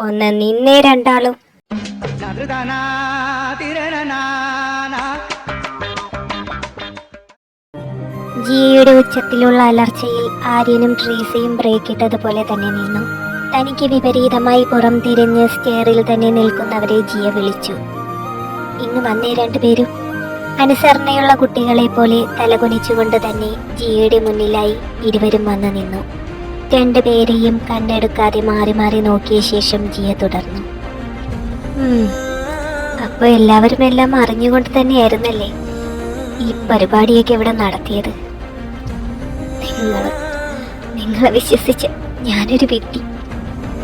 ഒന്ന് നിന്നെ രണ്ടാളും. ജിയയുടെ ഉച്ചത്തിലുള്ള അലർച്ചയിൽ ആര്യനും ട്രീസയും ബ്രേക്ക് ഇട്ടതുപോലെ തന്നെ നിന്നു. തനിക്ക് വിപരീതമായി പുറം തിരിഞ്ഞ് സ്റ്റെയറിൽ തന്നെ നിൽക്കുന്നവരെ ജിയ വിളിച്ചു. ഇന്ന് വന്നേ രണ്ടുപേരും. അനുസരണയുള്ള കുട്ടികളെ പോലെ തലകുനിച്ചുകൊണ്ട് തന്നെ ജിയയുടെ മുന്നിലായി ഇരുവരും വന്നു നിന്നു. രണ്ടുപേരെയും കണ്ണെടുക്കാതെ മാറി മാറി നോക്കിയ ശേഷം ജിയ തുടർന്നു. അപ്പോൾ അപ്പൊ എല്ലാവരും എല്ലാം അറിഞ്ഞുകൊണ്ട് തന്നെയായിരുന്നല്ലേ ഈ പരിപാടിയൊക്കെ ഇവിടെ നടത്തിയത്? നിങ്ങൾ നിങ്ങളെ വിശ്വസിച്ച് ഞാനൊരു വ്യക്തി.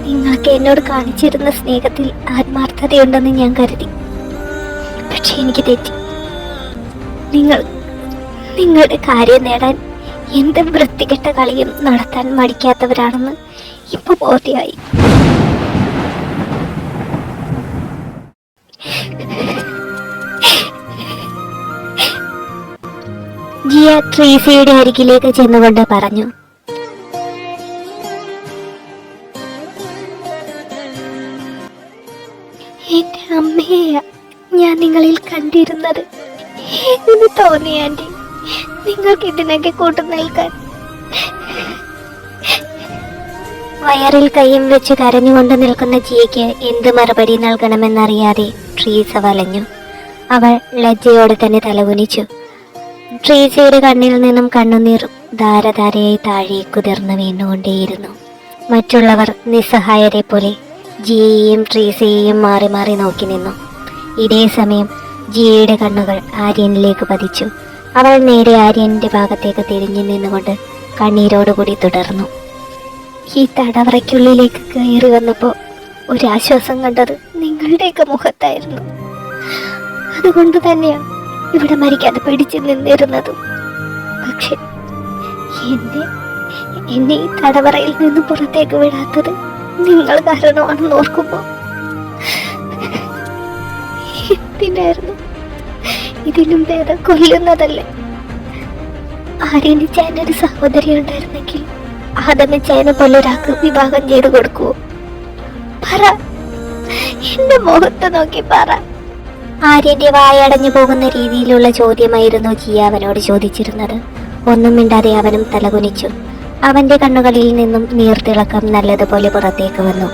നിങ്ങൾക്ക് എന്നോട് കാണിച്ചിരുന്ന സ്നേഹത്തിൽ ആത്മാർത്ഥതയുണ്ടെന്ന് ഞാൻ കരുതി. പക്ഷെ എനിക്ക് തെറ്റി. നിങ്ങൾ നിങ്ങളുടെ കാര്യം നേടാൻ എന്ത് വൃത്തികെട്ട കളിയും നടത്താൻ മടിക്കാത്തവരാണെന്ന് ഇപ്പൊ ബോധ്യമായി ജിയ ട്രീസയുടെ അരികിലേക്ക് ചെന്നുകൊണ്ട് പറഞ്ഞു. എന്റെ അമ്മയെയാ ഞാൻ നിങ്ങളിൽ കണ്ടിരുന്നത് എങ്ങനെ തോന്നി നിങ്ങൾക്ക് ഇതിനൊക്കെ കൂട്ടു നിൽക്കാൻ. വയറിൽ കൈയും വെച്ച് കരഞ്ഞുകൊണ്ട് നിൽക്കുന്ന ജിയയ്ക്ക് എന്ത് മറുപടി നൽകണമെന്നറിയാതെ ട്രീസ വലഞ്ഞു. അവൾ ലജ്ജയോടെ തന്നെ തലകുനിച്ചു. ട്രീസയുടെ കണ്ണിൽ നിന്നും കണ്ണുനീർ ധാരധാരയായി താഴെ കുതിർന്നു വീണുകൊണ്ടേയിരുന്നു. മറ്റുള്ളവർ നിസ്സഹായരെ പോലെ ജിയെയും ട്രീസയെയും മാറി മാറി നോക്കി നിന്നു. ഇതേ സമയം ജിയയുടെ കണ്ണുകൾ ആര്യനിലേക്ക് പതിച്ചു. അവൾ നേരെ ആര്യന്റെ ഭാഗത്തേക്ക് തിരിഞ്ഞു നിന്നുകൊണ്ട് കണ്ണീരോടുകൂടി തുടർന്നു. ഈ തടവറയ്ക്കുള്ളിലേക്ക് കയറി വന്നപ്പോൾ ഒരാശ്വാസം കണ്ടത് നിങ്ങളുടെയൊക്കെ മുഖത്തായിരുന്നു. അതുകൊണ്ട് തന്നെയാണ് ഇവിടെ മരിക്കാതെ പിടിച്ചു നിന്നിരുന്നതും. പക്ഷെ എന്നെ എന്നെ ഈ തടവറയിൽ നിന്ന് പുറത്തേക്ക് വിടാത്തത് നിങ്ങൾ കാരണമാണെന്ന് ഓർക്കുമ്പോൾ എന്തിനായിരുന്നു? ഇതിലും ഭേദം കൊല്ലുന്നതല്ലേ ആര്യനിച്ചായനൊരു സഹോദരി ഉണ്ടായിരുന്നെങ്കിൽ ആദമിച്ചായനെ പോലെ ഒരാൾക്ക് വിവാഹം ചെയ്തു കൊടുക്കുവോ? പറ. എന്റെ മുഖത്ത് നോക്കി പറ. ആര്യന്റെ വായടഞ്ഞു പോകുന്ന രീതിയിലുള്ള ചോദ്യമായിരുന്നു ജിയ അവനോട് ചോദിച്ചിരുന്നത്. ഒന്നും മിണ്ടാതെ അവനും തലകുനിച്ചു. അവന്റെ കണ്ണുകളിൽ നിന്നും നീർത്തിളക്കം നല്ലതുപോലെ പുറത്തേക്ക് വന്നു.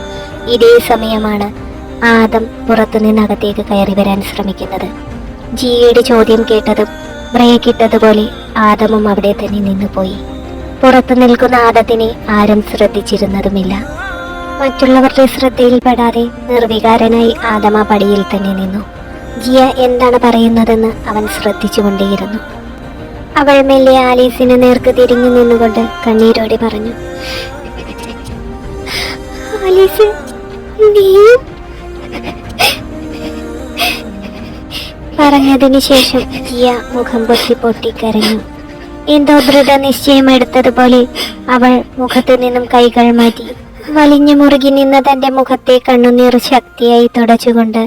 ഇതേ സമയമാണ് ആദം പുറത്തുനിന്ന് അകത്തേക്ക് കയറി വരാൻ ശ്രമിക്കുന്നത്. ജിയയുടെ ചോദ്യം കേട്ടതും ബ്രേക്കിട്ടതുപോലെ ആദമും അവിടെ തന്നെ നിന്നുപോയി. പുറത്തു നിൽക്കുന്ന ആദത്തിനെ ആരും ശ്രദ്ധിച്ചിരുന്നതുമില്ല. മറ്റുള്ളവരുടെ ശ്രദ്ധയിൽപ്പെടാതെ നിർവികാരനായി ആദമ പടിയിൽ തന്നെ നിന്നു. ജിയ എന്താണ് പറയുന്നതെന്ന് അവൻ ശ്രദ്ധിച്ചുകൊണ്ടേയിരുന്നു. അവൾ മെല്ലെ ആലീസിന് നേർക്ക് തിരിഞ്ഞു നിന്നുകൊണ്ട് കണ്ണീരോടെ പറഞ്ഞു ആലീസ് നീയും പറഞ്ഞതിന് ശേഷം ജിയ മുഖം പൊത്തി പൊട്ടിക്കരഞ്ഞു. എന്തോ ദൃഢനിശ്ചയം എടുത്തതുപോലെ അവൾ മുഖത്തു നിന്നും കൈകൾ മാറ്റി. വലിഞ്ഞു മുറുകി നിന്ന തന്റെ മുഖത്തെ കണ്ണുനീർ ശക്തിയായി തുടച്ചുകൊണ്ട്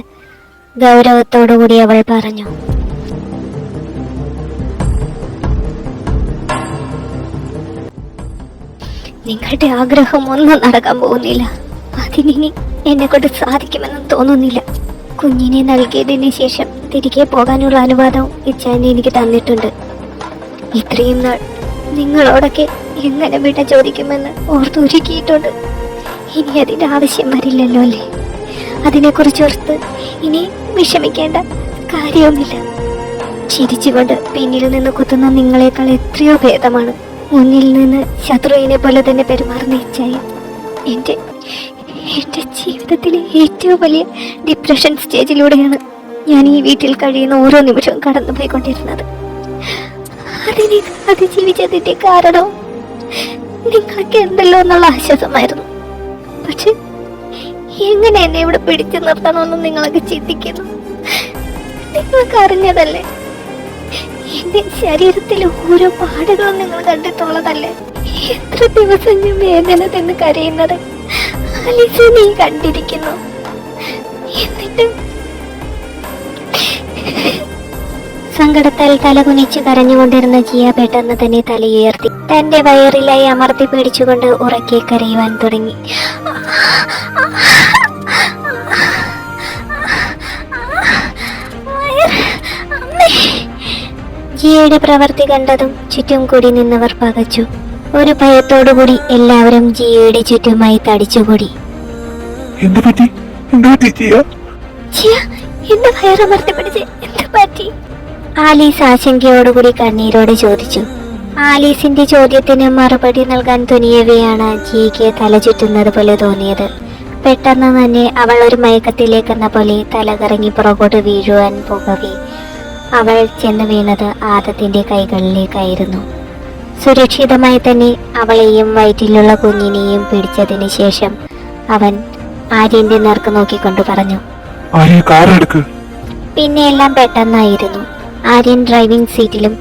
ഗൗരവത്തോടുകൂടി അവൾ പറഞ്ഞു. നിങ്ങളുടെ ആഗ്രഹം ഒന്നും നടക്കാൻ പോകുന്നില്ല. അതിനി എന്നെ കൊണ്ട് സാധിക്കുമെന്നും തോന്നുന്നില്ല. കുഞ്ഞിനെ നൽകിയതിന് ശേഷം തിരികെ പോകാനുള്ള അനുവാദവും ഇച്ചാന്റെ എനിക്ക് തന്നിട്ടുണ്ട്. ഇത്രയും നാൾ നിങ്ങളോടൊക്കെ എങ്ങനെ വിട ചോദിക്കുമെന്ന് ഓർത്തൊരുക്കിയിട്ടുണ്ട് ഇനി അതിന്റെ ആവശ്യം വരില്ലല്ലോ അല്ലേ? അതിനെക്കുറിച്ച് ഓർത്ത് ഇനി വിഷമിക്കേണ്ട കാര്യവുമില്ല. ചിരിച്ചുകൊണ്ട് പിന്നിൽ നിന്ന് കുത്തുന്ന നിങ്ങളെക്കാൾ എത്രയോ ഭേദമാണ്. മുന്നിൽ നിന്ന് ശത്രുവിനെ പോലെ തന്നെ പെരുമാറുന്ന ഇച്ഛായി എന്റെ എന്റെ ജീവിതത്തിലെ ഏറ്റവും വലിയ ഡിപ്രഷൻ സ്റ്റേജിലൂടെയാണ് ഞാൻ ഈ വീട്ടിൽ കഴിയുന്ന ഓരോ നിമിഷവും കടന്നുപോയിക്കൊണ്ടിരുന്നത്. അതിനെ അതിജീവിച്ചതിന്റെ കാരണവും നിങ്ങൾക്ക് എന്തല്ലോ എന്നുള്ള ആശ്വാസമായിരുന്നു. പക്ഷെ എങ്ങനെ എന്നെ ഇവിടെ പിടിച്ചു നിർത്തണമെന്ന് നിങ്ങളൊക്കെ ചിന്തിക്കുന്നു? നിങ്ങൾക്ക് അറിഞ്ഞതല്ലേ? എന്റെ ശരീരത്തിലെ ഓരോ പാടുകളും നിങ്ങൾ കണ്ടിട്ടുള്ളതല്ലേ? എത്ര ദിവസം ഞാൻ വേദന തന്നെ കരയുന്നത്? അലിസ നീ കണ്ടിരിക്കുന്നു. എന്നിട്ട് സങ്കടത്താൽ തലകുനിച്ച് കരഞ്ഞുകൊണ്ടിരുന്ന ജിയ പെട്ടെന്ന് തന്നെ തലയുയർത്തി തന്റെ വയറിലായി അമർത്തി പിടിച്ചുകൊണ്ട് ഉറക്കെ കരയുവാൻ തുടങ്ങി. ജിയയുടെ പ്രവൃത്തി കണ്ടതും ചുറ്റും കൂടി നിന്നവർ പകച്ചു. ഒരു ഭയത്തോടുകൂടി എല്ലാവരും ജിയയുടെ ചുറ്റുമായി തടിച്ചുകൂടി. എന്ത് പറ്റി? എന്ത് പറ്റി ജിയ? ജിയ എന്റെ വയറമർത്തി പിടിച്ച് എന്ത് പറ്റി? ആലീസ് ആശങ്കയോടുകൂടി കണ്ണീരോട് ചോദിച്ചു. ആലീസിന്റെ ചോദ്യത്തിന് മറുപടി നൽകാൻ തുനിയവെയാണ് ജിയയ്ക്ക് തല ചുറ്റുന്നത് പോലെ തോന്നിയത്. പെട്ടെന്ന് തന്നെ അവൾ ഒരു മയക്കത്തിലേക്കെന്ന പോലെ തലകറങ്ങി പുറകോട്ട് വീഴുവാൻ പോകവേ. അവൾ ചെന്ന് വീണത് ആദത്തിന്റെ കൈകളിലേക്കായിരുന്നു. സുരക്ഷിതമായി തന്നെ അവളെയും വയറ്റിലുള്ള കുഞ്ഞിനെയും പിടിച്ചതിന് ശേഷം അവൻ ആര്യന്റെ നേർക്ക് നോക്കിക്കൊണ്ട് പറഞ്ഞു പിന്നെ എല്ലാം പെട്ടെന്നായിരുന്നു. ആര്യൻ ഡ്രൈവിംഗ് സീറ്റിലും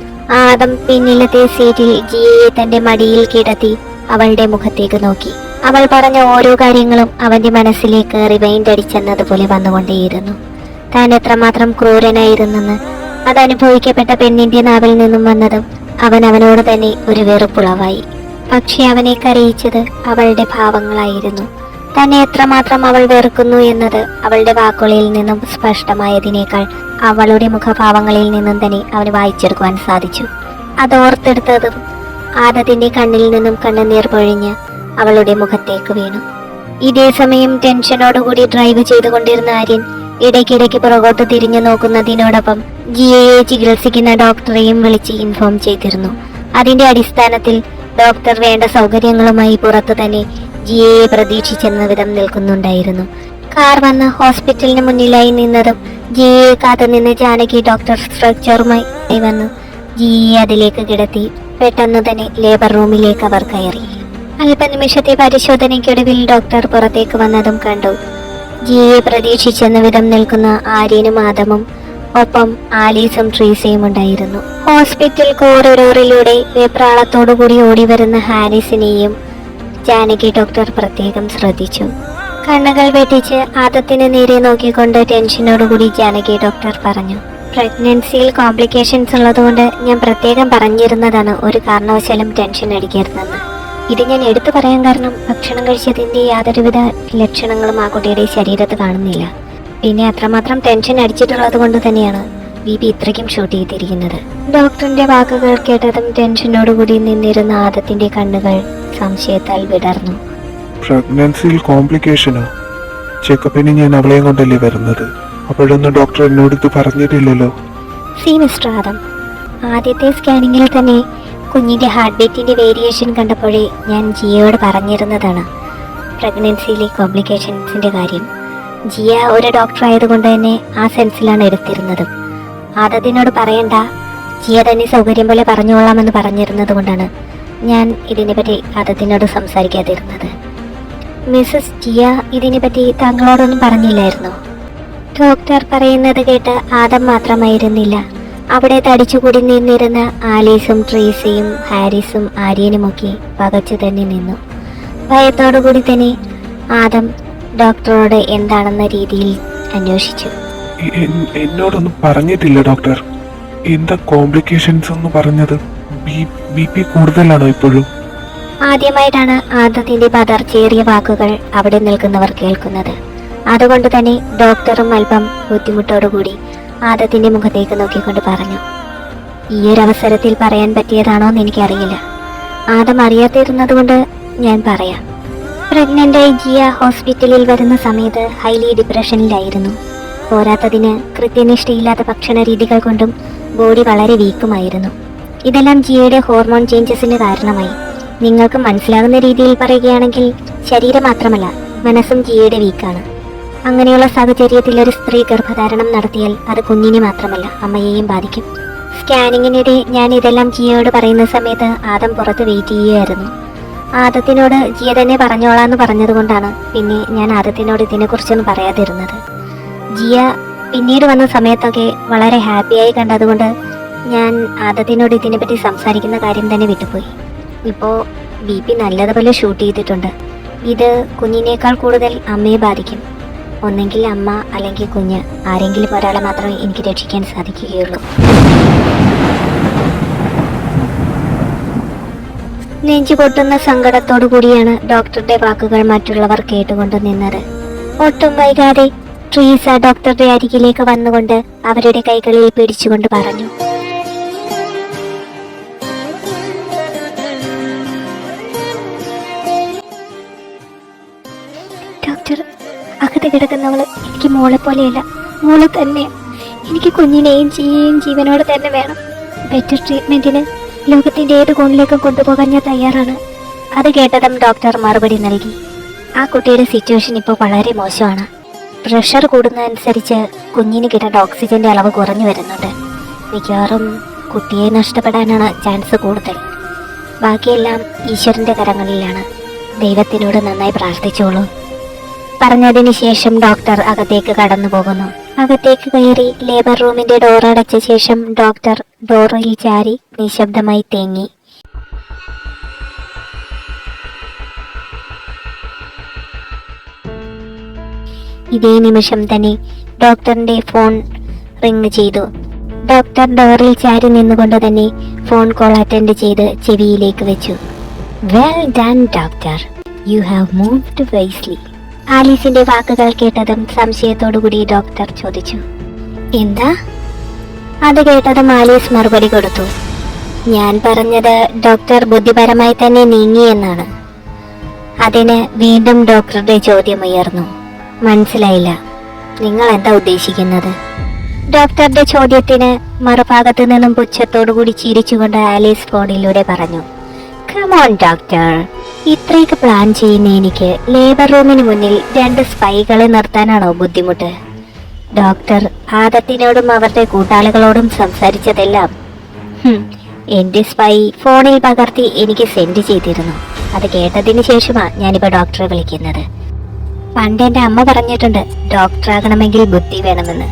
ആദം പിന്നിലത്തെ സീറ്റിൽ ജിയയെ തന്റെ മടിയിൽ കിടത്തി അവളുടെ മുഖത്തേക്ക് നോക്കി. അവൾ പറഞ്ഞ ഓരോ കാര്യങ്ങളും അവന്റെ മനസ്സിലേക്ക് റിവൈൻഡ് അടിച്ചെന്നതുപോലെ വന്നുകൊണ്ടേയിരുന്നു. താൻ എത്രമാത്രം ക്രൂരനായിരുന്നെന്ന് അത് അനുഭവിക്കപ്പെട്ട പെണ്ണിന്റെ നാവിൽ നിന്നും വന്നതും അവൻ അവനോട് തന്നെ ഒരു വെറുപ്പുളവായി. പക്ഷെ അവനെ കരയിച്ചത് അവളുടെ ഭാവങ്ങളായിരുന്നു. തന്നെ എത്രമാത്രം അവൾ വെറുക്കുന്നു എന്നത് അവളുടെ വാക്കുകളിൽ നിന്നും സ്പഷ്ടമായതിനേക്കാൾ അവളുടെ മുഖഭാവങ്ങളിൽ നിന്നും തന്നെ അവന് വായിച്ചെടുക്കുവാൻ സാധിച്ചു. അതോർത്തെടുത്തതും ആദത്തിന്റെ കണ്ണിൽ നിന്നും കണ്ണുനീർ പൊഴിഞ്ഞ് അവളുടെ മുഖത്തേക്ക് വീണു. ഇതേ സമയം ടെൻഷനോടുകൂടി ഡ്രൈവ് ചെയ്തുകൊണ്ടിരുന്ന ആര്യൻ ഇടയ്ക്കിടയ്ക്ക് പുറകോട്ട് തിരിഞ്ഞു നോക്കുന്നതിനോടൊപ്പം ജിയയെ ചികിത്സിക്കുന്ന ഡോക്ടറെയും വിളിച്ച് ഇൻഫോം ചെയ്തിരുന്നു. അതിന്റെ അടിസ്ഥാനത്തിൽ ഡോക്ടർ വേണ്ട സൗകര്യങ്ങളുമായി പുറത്തു തന്നെ ജിയയെ പ്രതീക്ഷിച്ചെന്ന വിധം നിൽക്കുന്നുണ്ടായിരുന്നു. കാർ വന്ന് ഹോസ്പിറ്റലിന് മുന്നിലായി നിന്നതും ജിയയെ കാത്തുനിന്ന് ജാനകി ഡോക്ടർ സ്ട്രക്ചറുമായി വന്നു ജിയെ അതിലേക്ക് കിടത്തി പെട്ടെന്ന് തന്നെ ലേബർ റൂമിലേക്ക് അവർ കയറി. അല്പനിമിഷത്തെ പരിശോധനയ്ക്കൊടുവിൽ ഡോക്ടർ പുറത്തേക്ക് വന്നതും കണ്ടു. ജിയെ പ്രതീക്ഷിച്ചെന്ന വിധം നിൽക്കുന്ന ആര്യനും ആദമും ഒപ്പം ആലീസും ട്രീസയും ഉണ്ടായിരുന്നു. ഹോസ്പിറ്റൽ കോറിഡോറിലൂടെ വെപ്രാളത്തോടുകൂടി ഓടി വരുന്ന ഹാരിസിനെയും ജാനകി ഡോക്ടർ പ്രത്യേകം ശ്രദ്ധിച്ചു. കണ്ണുകൾ വെട്ടിച്ച് ആദത്തിന് നേരെ നോക്കിക്കൊണ്ട് ടെൻഷനോടുകൂടി ജാനകി ഡോക്ടർ പറഞ്ഞു പ്രഗ്നൻസിയിൽ കോംപ്ലിക്കേഷൻസ് ഉള്ളതുകൊണ്ട് ഞാൻ പ്രത്യേകം പറഞ്ഞിരുന്നതാണ് ഒരു കാരണവശാലും ടെൻഷൻ അടിക്കരുതെന്ന്. ഇത് ഞാൻ എടുത്തു പറയാൻ കാരണം ഭക്ഷണം കഴിച്ചതിന്റെ യാതൊരുവിധ ലക്ഷണങ്ങളും ആ കുട്ടിയുടെ ശരീരത്ത് കാണുന്നില്ല. പിന്നെ അത്രമാത്രം ടെൻഷൻ അടിച്ചിട്ടുള്ളത് കൊണ്ട് തന്നെയാണ് ബി പി ഇത്രയ്ക്കും ഷൂട്ട് ചെയ്തിരിക്കുന്നത്. ഡോക്ടറിന്റെ വാക്കുകൾ കേട്ടതും ടെൻഷനോടുകൂടി നിന്നിരുന്ന ആദത്തിന്റെ കണ്ണുകൾ സംശയത്താൽ വിടർന്നു. പ്രഗ്നൻസിയിൽ കോംപ്ലിക്കേഷനോ ചെക്കപ്പിന് ഞാൻ അവളെ കൊണ്ടല്ലേ വരുന്നത്? അപ്പോഴൊന്നും ഡോക്ടർ എന്നോട് ഇത് പറഞ്ഞിട്ടില്ലല്ലോ. സി മിസ്റ്റർ ആദം ആദ്യത്തെ സ്കാനിങ്ങിൽ തന്നെ കുഞ്ഞിന്റെ ഹാർട്ട് ബീറ്റിന്റെ വേരിയേഷൻ കണ്ടപ്പോഴേ ഞാൻ ജിയയോട് പറഞ്ഞിരുന്നതാണ്. പ്രഗ്നൻസിയിലെ കോംപ്ലിക്കേഷൻസിന്റെ കാര്യം. ജിയ ഒരു ഡോക്ടർ ആയതുകൊണ്ട് തന്നെ ആ സെൻസിലാണ് എടുത്തിരുന്നത്. ആദത്തിനോട് പറയണ്ട ജിയ തന്നെ സൗകര്യം പോലെ പറഞ്ഞുകൊള്ളാമെന്ന് പറഞ്ഞിരുന്നത് കൊണ്ടാണ് ഞാൻ ഇതിനെപ്പറ്റി ആദത്തിനോട് സംസാരിക്കാതിരുന്നത്. മിസ്സസ് ജിയ ഇതിനെപ്പറ്റി താങ്കളോടൊന്നും പറഞ്ഞില്ലായിരുന്നു? ഡോക്ടർ പറയുന്നത് കേട്ട് ആദം മാത്രമായിരുന്നില്ല. അവിടെ തടിച്ചുകൂടി നിന്നിരുന്ന ആലീസും ട്രീസയും ഹാരിസും ആര്യനുമൊക്കെ പകച്ചു തന്നെ നിന്നു. ഭയത്തോടുകൂടി തന്നെ ആദം ഡോക്ടറോട് എന്താണെന്ന രീതിയിൽ അന്വേഷിച്ചു. എന്നോടൊന്നും പറഞ്ഞിട്ടില്ല ഡോക്ടർ. എന്താ കോംപ്ലിക്കേഷൻസ് എന്ന് പറഞ്ഞത്? ബി പി കൂടുതലാണോ ഇപ്പോഴും? ആദ്യമായിട്ടാണ് ആദത്തിന്റെ പതർച്ചേറിയ വാക്കുകൾ അവിടെ നിൽക്കുന്നവർ കേൾക്കുന്നത്. അതുകൊണ്ട് തന്നെ ഡോക്ടറും അല്പം ബുദ്ധിമുട്ടോടുകൂടി ആദത്തിന്റെ മുഖത്തേക്ക് നോക്കിക്കൊണ്ട് പറഞ്ഞു ഈ ഒരു അവസരത്തിൽ പറയാൻ പറ്റിയതാണോ എന്ന് എനിക്കറിയില്ല. ആദം അറിയാതിരുന്നത് കൊണ്ട് ഞാൻ പറയാം. പ്രഗ്നന്റായി ജിയ ഹോസ്പിറ്റലിൽ വരുന്ന സമയത്ത് ഹൈലി ഡിപ്രഷനിലായിരുന്നു. പോരാത്തതിന് കൃത്യനിഷ്ഠയില്ലാത്ത ഭക്ഷണ രീതികൾ കൊണ്ടും ബോഡി വളരെ വീക്കുമായിരുന്നു. ഇതെല്ലാം ജിയയുടെ ഹോർമോൺ ചേഞ്ചസിന് കാരണമായി. നിങ്ങൾക്ക് മനസ്സിലാകുന്ന രീതിയിൽ പറയുകയാണെങ്കിൽ ശരീരം മാത്രമല്ല മനസ്സും ജിയയുടെ വീക്കാണ്. അങ്ങനെയുള്ള സാഹചര്യത്തിൽ ഒരു സ്ത്രീ ഗർഭധാരണം നടത്തിയാൽ അത് കുഞ്ഞിനെ മാത്രമല്ല അമ്മയെയും ബാധിക്കും. സ്കാനിങ്ങിനിടെ ഞാൻ ഇതെല്ലാം ജിയോട് പറയുന്ന സമയത്ത് ആദം പുറത്ത് വെയിറ്റ് ചെയ്യുകയായിരുന്നു. ആദത്തിനോട് ജിയ തന്നെ പറഞ്ഞോളാന്ന് പറഞ്ഞതുകൊണ്ടാണ് പിന്നെ ഞാൻ ആദത്തിനോട് ഇതിനെക്കുറിച്ചൊന്നും പറയാതിരുന്നത്. ജിയ പിന്നീട് വന്ന സമയത്തൊക്കെ വളരെ ഹാപ്പിയായി കണ്ടതുകൊണ്ട് ഞാൻ ആദത്തിനോട് ഇതിനെപ്പറ്റി സംസാരിക്കുന്ന കാര്യം തന്നെ വിട്ടുപോയി. ഇപ്പോൾ ബി പി നല്ലതുപോലെ ഷൂട്ട് ചെയ്തിട്ടുണ്ട്. ഇത് കുഞ്ഞിനേക്കാൾ കൂടുതൽ അമ്മയെ ബാധിക്കും. ഒന്നെങ്കിൽ അമ്മ അല്ലെങ്കിൽ കുഞ്ഞ് ആരെങ്കിലും ഒരാളെ മാത്രമേ എനിക്ക് രക്ഷിക്കാൻ സാധിക്കുകയുള്ളൂ. നെഞ്ചു പൊട്ടുന്ന സങ്കടത്തോടു കൂടിയാണ് ഡോക്ടറുടെ വാക്കുകൾ മറ്റുള്ളവർ കേട്ടുകൊണ്ട് നിന്നത്. ഒട്ടും വൈകാതെ ട്രീസ ഡോക്ടറുടെ അരികിലേക്ക് വന്നുകൊണ്ട് അവരുടെ കൈകളിൽ പിടിച്ചുകൊണ്ട് പറഞ്ഞു. കിടക്കുന്നവൾ എനിക്ക് മോളെ പോലെയല്ല. മോൾ തന്നെ. എനിക്ക് കുഞ്ഞിനെയും ജീവയും ജീവനോട് തന്നെ വേണം. ബെറ്റർ ട്രീറ്റ്മെന്റിന് ലോകത്തിന്റെ ഏത് കോണിലേക്കും കൊണ്ടുപോകാൻ ഞാൻ തയ്യാറാണ്. അത് കേട്ടതും ഡോക്ടർ മറുപടി നൽകി. ആ കുട്ടിയുടെ സിറ്റുവേഷൻ ഇപ്പോൾ വളരെ മോശമാണ്. പ്രഷർ കൂടുന്നതനുസരിച്ച് കുഞ്ഞിന് കിട്ടേണ്ട ഓക്സിജന്റെ അളവ് കുറഞ്ഞു വരുന്നുണ്ട്. മിക്കവാറും കുട്ടിയെ നഷ്ടപ്പെടാനാണ് ചാൻസ് കൂടുതൽ. ബാക്കിയെല്ലാം ഈശ്വരന്റെ കരങ്ങളിലാണ്. ദൈവത്തിനോട് നന്നായി പ്രാർത്ഥിച്ചോളൂ. പറഞ്ഞതിന് ശേഷം ഡോക്ടർ അകത്തേക്ക് കടന്നു പോകുന്നു. അകത്തേക്ക് കയറി ലേബർ റൂമിന്റെ ഡോർ അടച്ച ശേഷം ഡോക്ടർ ഡോറിൽ ചാരി നിശബ്ദമായി തേങ്ങി. ഇതേ നിമിഷം തന്നെ ഡോക്ടറിന്റെ ഫോൺ റിങ് ചെയ്തു. ഡോക്ടർ ഡോറിൽ ചാരി നിന്നുകൊണ്ട് തന്നെ ഫോൺ കോൾ അറ്റൻഡ് ചെയ്ത് ചെവിയിലേക്ക് വെച്ചു. Well done doctor you have moved wisely ആലീസിന്റെ വാക്കുകൾ കേട്ടതും സംശയത്തോടുകൂടി ഡോക്ടർ ചോദിച്ചു. എന്താ? അത് കേട്ടതും ആലീസ് മറുപടി കൊടുത്തു. ഞാൻ പറഞ്ഞത് ഡോക്ടർ ബുദ്ധിപരമായി തന്നെ നീങ്ങി എന്നാണ്. അതിന് വീണ്ടും ഡോക്ടറുടെ ചോദ്യം ഉയർന്നു. മനസ്സിലായില്ല. നിങ്ങൾ എന്താ ഉദ്ദേശിക്കുന്നത്? ഡോക്ടറുടെ ചോദ്യത്തിന് മറുഭാഗത്ത് നിന്നും പുച്ഛത്തോടുകൂടി ചിരിച്ചുകൊണ്ട് ആലീസ് ഫോണിലൂടെ പറഞ്ഞു. കമോൺ ഡോക്ടർ ഇത്രയൊക്കെ പ്ലാൻ ചെയ്യുന്ന എനിക്ക് ലേബർ റൂമിന് മുന്നിൽ രണ്ട് സ്പൈകളെ നിർത്താനാണോ ബുദ്ധിമുട്ട്? ഡോക്ടർ ആദത്തിനോടും അവരുടെ കൂട്ടാളികളോടും സംസാരിച്ചതെല്ലാം എന്റെ സ്പൈ ഫോണിൽ പകർത്തി എനിക്ക് സെൻഡ് ചെയ്തിരുന്നു. അത് കേട്ടതിന് ശേഷമാ ഞാനിപ്പോ ഡോക്ടറെ വിളിക്കുന്നത്. പണ്ട് എന്റെ അമ്മ പറഞ്ഞിട്ടുണ്ട് ഡോക്ടറാകണമെങ്കിൽ ബുദ്ധി വേണമെന്ന്.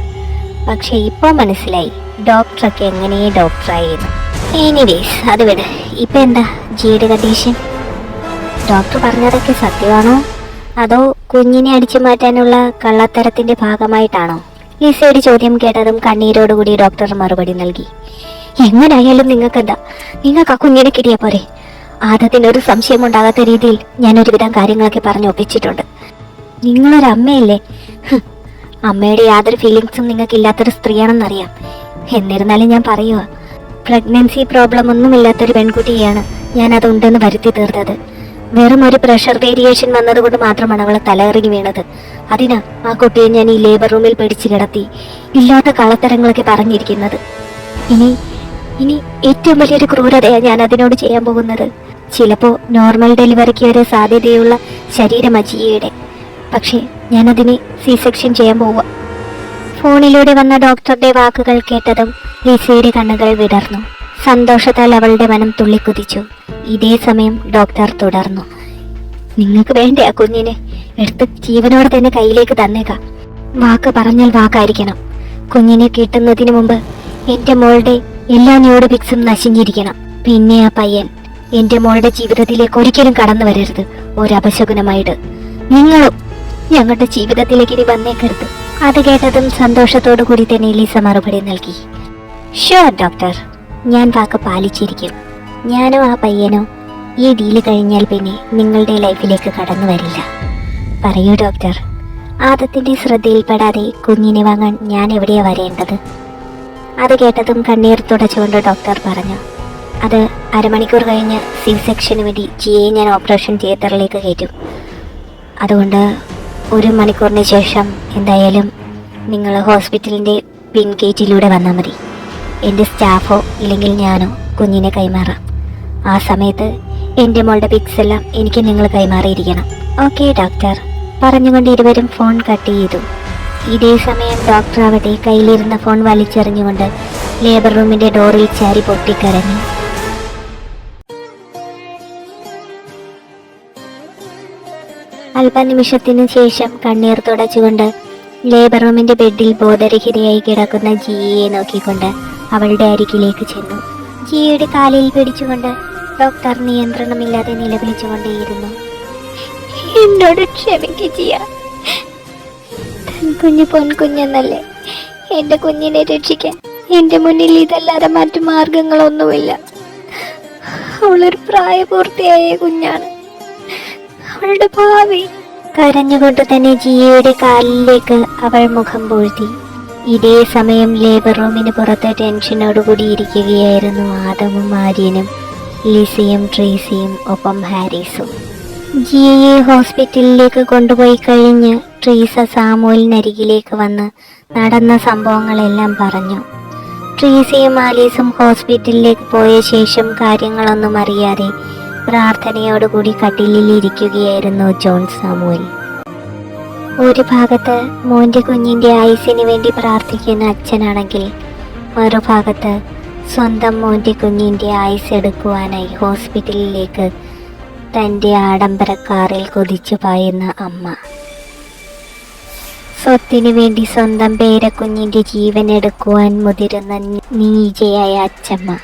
പക്ഷെ ഇപ്പോ മനസ്സിലായി ഡോക്ടറൊക്കെ എങ്ങനെ ഡോക്ടറായിരുന്നു. എനിവേസ് അത് വിട്. ഇപ്പൊ എന്താ ജിയുടെ കണ്ടീഷൻ ഡോക്ടർ പറഞ്ഞതൊക്കെ സത്യമാണോ? അതോ കുഞ്ഞിനെ അടിച്ചു മാറ്റാനുള്ള കള്ളത്തരത്തിന്റെ ഭാഗമായിട്ടാണോ? ലിസയുടെ ചോദ്യം കേട്ടതും കണ്ണീരോടുകൂടി ഡോക്ടർ മറുപടി നൽകി. എങ്ങനായാലും നിങ്ങൾക്കെന്താ? നിങ്ങൾക്ക് ആ കുഞ്ഞിനെ കിട്ടിയ പോരെ. ആദ്യത്തിന് ഒരു സംശയം ഉണ്ടാകാത്ത രീതിയിൽ ഞാൻ ഒരുവിധം കാര്യങ്ങളൊക്കെ പറഞ്ഞു ഒപ്പിച്ചിട്ടുണ്ട്. നിങ്ങളൊരു അമ്മയല്ലേ? അമ്മയുടെ യാതൊരു ഫീലിങ്സും നിങ്ങൾക്ക് ഇല്ലാത്തൊരു സ്ത്രീയാണെന്നറിയാം. എന്നിരുന്നാലും ഞാൻ പറയുക പ്രഗ്നൻസി പ്രോബ്ലം ഒന്നുമില്ലാത്തൊരു പെൺകുട്ടിയാണ് ഞാൻ അതുണ്ടെന്ന് വരുത്തി തീർത്തത്. വെറും ഒരു പ്രഷർ വേരിയേഷൻ വന്നതുകൊണ്ട് മാത്രമാണ് അവളെ തലയിറങ്ങി വീണത്. അതിനാ ആ കുട്ടിയെ ഞാൻ ഈ ലേബർ റൂമിൽ പിടിച്ചു കിടത്തി ഇല്ലാത്ത കള്ളത്തരങ്ങളൊക്കെ പറഞ്ഞിരിക്കുന്നത്. ഇനി ഇനി ഏറ്റവും വലിയൊരു ക്രൂരതയാണ് ഞാൻ അതിനോട് ചെയ്യാൻ പോകുന്നത്. ചിലപ്പോൾ നോർമൽ ഡെലിവറിക്ക് വരെ സാധ്യതയുള്ള ശരീരം അജിയയുടെ. പക്ഷേ ഞാനതിനെ സി സെക്ഷൻ ചെയ്യാൻ പോവുക. ഫോണിലൂടെ വന്ന ഡോക്ടറുടെ വാക്കുകൾ കേട്ടതും ലിസയുടെ കണ്ണുകൾ വിടർന്നു. സന്തോഷത്താൽ അവളുടെ മനം തുള്ളിക്കുതിച്ചു. ഇതേ സമയം ഡോക്ടർ തുടർന്നു. നിങ്ങൾക്ക് വേണ്ടേ ആ കുഞ്ഞിനെ? എടുത്ത് ജീവനോടെ തന്നെ കയ്യിലേക്ക് തന്നേക്കാം. വാക്ക് പറഞ്ഞാൽ വാക്കായിരിക്കണം. കുഞ്ഞിനെ കിട്ടുന്നതിന് മുമ്പ് എന്റെ മോളുടെ എല്ലാ ന്യൂഡ് പിക്സും നശിഞ്ഞിരിക്കണം. പിന്നെ ആ പയ്യൻ എന്റെ മോളുടെ ജീവിതത്തിലേക്ക് ഒരിക്കലും കടന്നു വരരുത്. ഒരപശകുനമായിട്ട്. നിങ്ങളും ഞങ്ങളുടെ ജീവിതത്തിലേക്ക് ഇനി വന്നേക്കരുത്. അത് കേട്ടതും സന്തോഷത്തോടു കൂടി തന്നെ ലീസ മറുപടി നൽകി. Sure doctor. ഞാൻ വാക്ക് പാലിച്ചിരിക്കും. ഞാനോ ആ പയ്യനോ? ഈ ഡീൽ കഴിഞ്ഞാൽ പിന്നെ നിങ്ങളുടെ ലൈഫിലേക്ക് കടന്നു വരില്ല. പറയൂ ഡോക്ടർ ആദത്തിന്റെ ശ്രദ്ധയിൽപ്പെടാതെ കുഞ്ഞിനെ വാങ്ങാൻ ഞാൻ എവിടെയാ വരേണ്ടത്? അത് കേട്ടതും കണ്ണീർ തുടച്ചുകൊണ്ട് ഡോക്ടർ പറഞ്ഞു. അത് അരമണിക്കൂർ കഴിഞ്ഞ് സി സെക്ഷന് വേണ്ടി ജിയെ ഞാൻ ഓപ്പറേഷൻ തിയേറ്ററിലേക്ക് കയറ്റും. അതുകൊണ്ട് ഒരു മണിക്കൂറിന് ശേഷം എന്തായാലും നിങ്ങൾ ഹോസ്പിറ്റലിന്റെ പിൻ ഗേറ്റിലൂടെ വന്നാൽ മതി. എന്റെ സ്റ്റാഫോ ഇല്ലെങ്കിൽ ഞാനോ കുഞ്ഞിനെ കൈമാറാം. ആ സമയത്ത് എന്റെ മോളുടെ പിക്സ് എല്ലാം എനിക്ക് നിങ്ങൾ കൈമാറിയിരിക്കണം. ഓക്കെ ഡോക്ടർ പറഞ്ഞുകൊണ്ട് ഇരുവരും ഫോൺ കട്ട് ചെയ്തു. ഇതേ സമയം ഡോക്ടർ ആവട്ടെ കയ്യിലിരുന്ന ഫോൺ വലിച്ചെറിഞ്ഞുകൊണ്ട് ലേബർ റൂമിന്റെ ഡോറിൽ ചാരി പൊട്ടിക്കരഞ്ഞു. നിമിഷത്തിനു ശേഷം കണ്ണീർ തുടച്ചുകൊണ്ട് ലേബർ റൂമിന്റെ ബെഡിൽ ബോധരഹിതയായി കിടക്കുന്ന ജിയെ നോക്കിക്കൊണ്ട് അവളുടെ അരികിലേക്ക് ചെന്നു. ജിയുടെ കാലിൽ പിടിച്ചുകൊണ്ട് ഡോക്ടർ നിയന്ത്രണമില്ലാതെ നിലവിളിച്ചുകൊണ്ടേയിരുന്നു. എന്നോട് ക്ഷമിക്ക് ജിയ. കുഞ്ഞ് കുഞ്ഞു പൊൻകുഞ്ഞെന്നല്ലേ. എന്റെ കുഞ്ഞിനെ രക്ഷിക്കാൻ എന്റെ മുന്നിൽ ഇതല്ലാതെ മറ്റു മാർഗങ്ങളൊന്നുമില്ല. അവളൊരു പ്രായപൂർത്തിയായ കുഞ്ഞാണ്. അവളുടെ ഭാവി. കരഞ്ഞുകൊണ്ട് തന്നെ ജിയയുടെ കാലിലേക്ക് അവൾ മുഖം പൂഴ്ത്തി. ഇതേ സമയം ലേബർ റൂമിന് പുറത്ത് ടെൻഷനോടുകൂടി ഇരിക്കുകയായിരുന്നു ആദമും ആര്യനും ലിസിയും ട്രീസിയും ഒപ്പം ഹാരിസും. ജിയയെ ഹോസ്പിറ്റലിലേക്ക് കൊണ്ടുപോയി കഴിഞ്ഞ് ട്രീസ സാമൂലിനരികിലേക്ക് വന്ന് നടന്ന സംഭവങ്ങളെല്ലാം പറഞ്ഞു. ട്രീസയും ആലീസും ഹോസ്പിറ്റലിലേക്ക് പോയ ശേഷം കാര്യങ്ങളൊന്നും അറിയാതെ പ്രാർത്ഥനയോടുകൂടി കട്ടിലിൽ ഇരിക്കുകയായിരുന്നു ജോൺ സാമുവൽ. ഒരു ഭാഗത്ത് മോന്റെ കുഞ്ഞിന്റെ ആയുസിന് വേണ്ടി പ്രാർത്ഥിക്കുന്ന അച്ഛനാണെങ്കിൽ മറുഭാഗത്ത് സ്വന്തം മോന്റെ കുഞ്ഞിന്റെ ആയുസ് എടുക്കുവാനായി ഹോസ്പിറ്റലിലേക്ക് തന്റെ ആഡംബര കാറിൽ കുതിച്ചു പായുന്ന അമ്മ. സ്വത്തിനു വേണ്ടി സ്വന്തം പേരക്കുഞ്ഞിന്റെ ജീവൻ എടുക്കുവാൻ മുതിരുന്ന നീചയായ അച്ചമ്മ